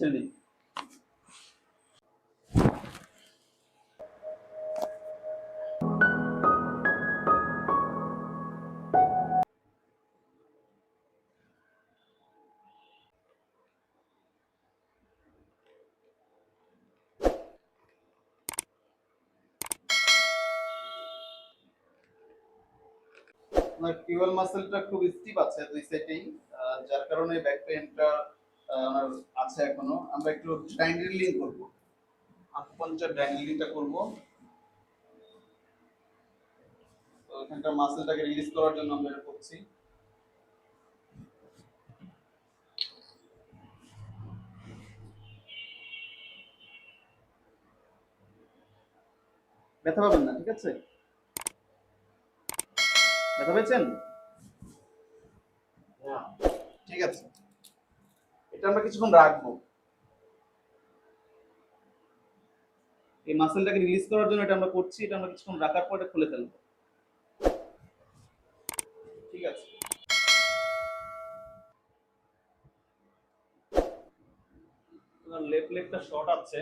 দিন আপনার কিউএল মাসেলটা খুব স্টিপ আছে দুই সাইডেই যার কারণে ব্যাক পেইনটা আমার আছে এখনও। আমরা একটু ড্যাঙ্গলিং করব। আকুপাঞ্চার ড্যাঙ্গলিংটা করব। তো এখানকার মাসেলটাকে রিলিজ করার জন্য আমরা এটা করছি। ব্যথা পাবেন না ঠিক আছে? ব্যথা পেয়েছেন? ঠিক আছে। এটা আমরা কিছুক্ষণ রাখব। এই মাসেলটাকে রিলিজ করার জন্য এটা আমরা করছি, এটা আমরা কিছুক্ষণ রাখার পর এটা খুলে ফেলব। ঠিক আছে। লেফট শর্ট আছে।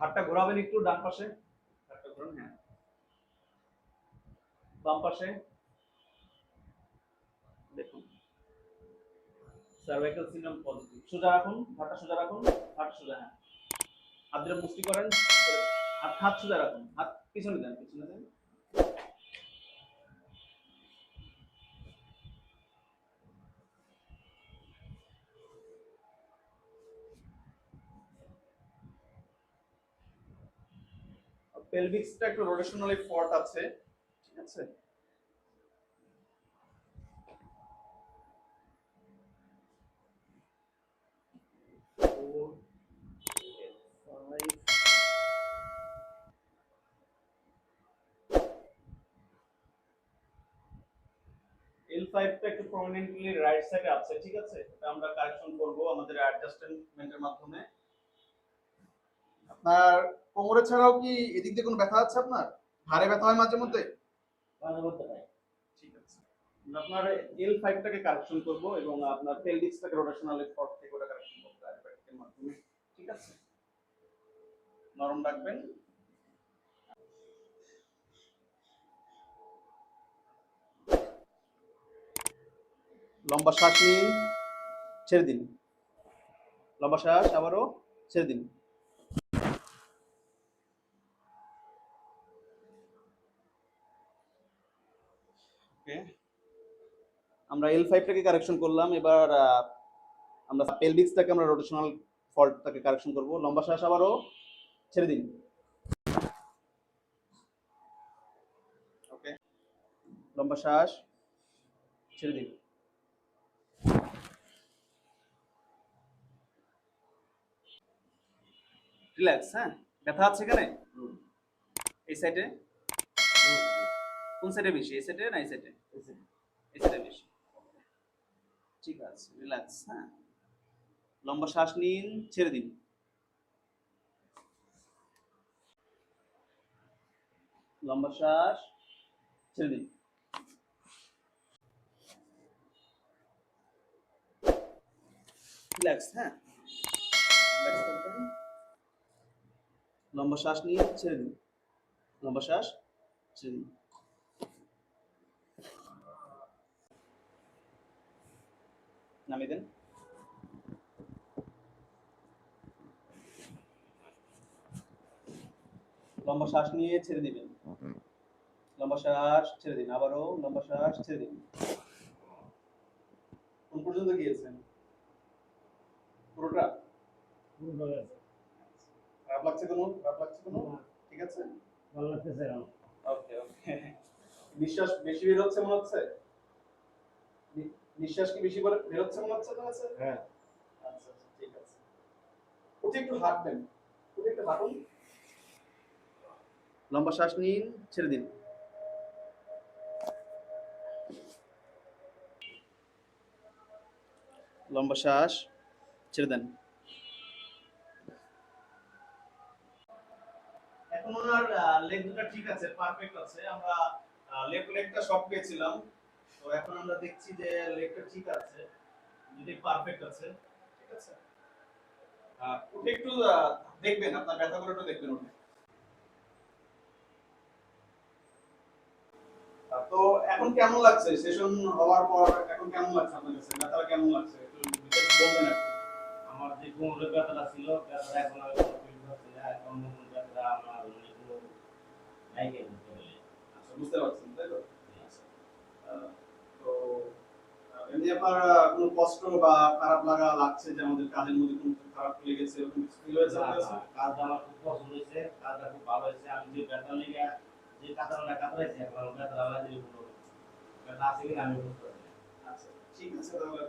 হাতটা ঘোরাবেন একটু, ডান পাশে। হাতটা ঘোরান হ্যাঁ। বাম পাশে। সার্ভাইকাল সিনড্রোম পজিটিভ সোজা রাখুন, হাতটা সোজা রাখুন হাত সোজা হ্যাঁ। হাত ধরে মুষ্টি করেন, হাত হাত সোজা রাখুন। হাত পিছনে দেন পিছনে দেন। পেলভিক্সটা একটু রোটেশনালি ফর্ট আছে, ঠিক আছে? ফাইভটা একটু প্রমিনেন্টলি রাইট সাইডে আছে ঠিক আছে? এটা আমরা কারেকশন করব আমাদের অ্যাডজাস্টমেন্টের মাধ্যমে। আপনার কোমরে ছাড়াও কি এদিক দিয়ে কোনো ব্যথা আছে আপনার? ঘাড়ে ব্যথা হয় মাঝে মধ্যে? ঠিক আছে। আমরা আপনার এল ফাইভটাকে কারেকশন করব এবং আপনার পেলভিক্সটাকে রোটেশনাল ফর্ট থেকে ওটা কারেকশন করব। আয়ুর্বেদিকের মাধ্যমে ঠিক আছে? নরম রাখবেন। লম্বা শ্বাস নিন, ছেড়ে দিন। লম্বা শ্বাস আবারও ছেড়ে দিন। আমরা এল ফাইভটাকে কারেকশন করলাম, এবার আমরা পেলভিক্সটাকে আমরা রোটেশনাল ফল্টটাকে কারেকশন করব। লম্বা শ্বাস আবারও ছেড়ে দিন। ওকে লম্বা শ্বাস ছেড়ে দিন। রিল্যাক্স হ্যাঁ? ব্যথা আছে এখানে? এই সাইডে কোন সাইডে বেশি এই সাইডে না এই সাইডে এই সাইডে বেশি। ঠিক আছে রিল্যাক্স হ্যাঁ? লম্বা শ্বাস নিন ছেড়ে দিন। লম্বা শ্বাস ছেড়ে দিন। রিল্যাক্স হ্যাঁ। লম্বা শ্বাস নিয়ে ছেড়ে দিন। লম্বা শ্বাস ছেড়ে দিন। নামিয়ে দেন। লম্বা শ্বাস নিয়ে ছেড়ে দিবেন। লম্বা শ্বাস ছেড়ে দিন। আবারও লম্বা শ্বাস ছেড়ে দিন। কোন পর্যন্ত গিয়েছেন? পুরোটা? খারাপ লাগছে কোনো? খারাপ লাগছে কোনো? ঠিক আছে? ওকে ওকে। নিঃশ্বাস বেশি বের হচ্ছে মনে হচ্ছে? নিঃশ্বাস কি বেশি বের হচ্ছে মনে হচ্ছে তোমার হ্যাঁ। আচ্ছা আচ্ছা ঠিক আছে। উঠে একটু হাঁটবেন। উঠে একটু হাঁটুন। লম্বা শ্বাস নিন ছেড়ে দিন। লম্বা শ্বাস ছেড়ে দেন। ওনার লেগ দুটো ঠিক আছে পারফেক্ট আছে। আমরা লেগটা পেয়েছিলাম। তো এখন আমরা দেখছি যে লেগটা ঠিক আছে, যদি পারফেক্ট আছে, ঠিক আছে? একটু দেখবেন, আপনার একটু দেখবেন তো এখন কেমন লাগছে? সেশন হওয়ার পর এখন কেমন লাগছে আপনার কাছে? ব্যথাটা কেমন লাগছে? একটু বলবেন আমার যে কোমরের ব্যথাটা ছিল, ব্যথাটা এখন ফিল এখন যে কাজের মধ্যে খারাপ লেগেছে এরকম কিছু খুব পছন্দ হয়েছে কাজটা খুব ভালো হয়েছে আমি যে ব্যথা লেগে যে কাতারটা কাতরাইছি এখন ব্যথা আছে কিনা আমি বুঝতে পারছি আচ্ছা ঠিক আছে তাহলে।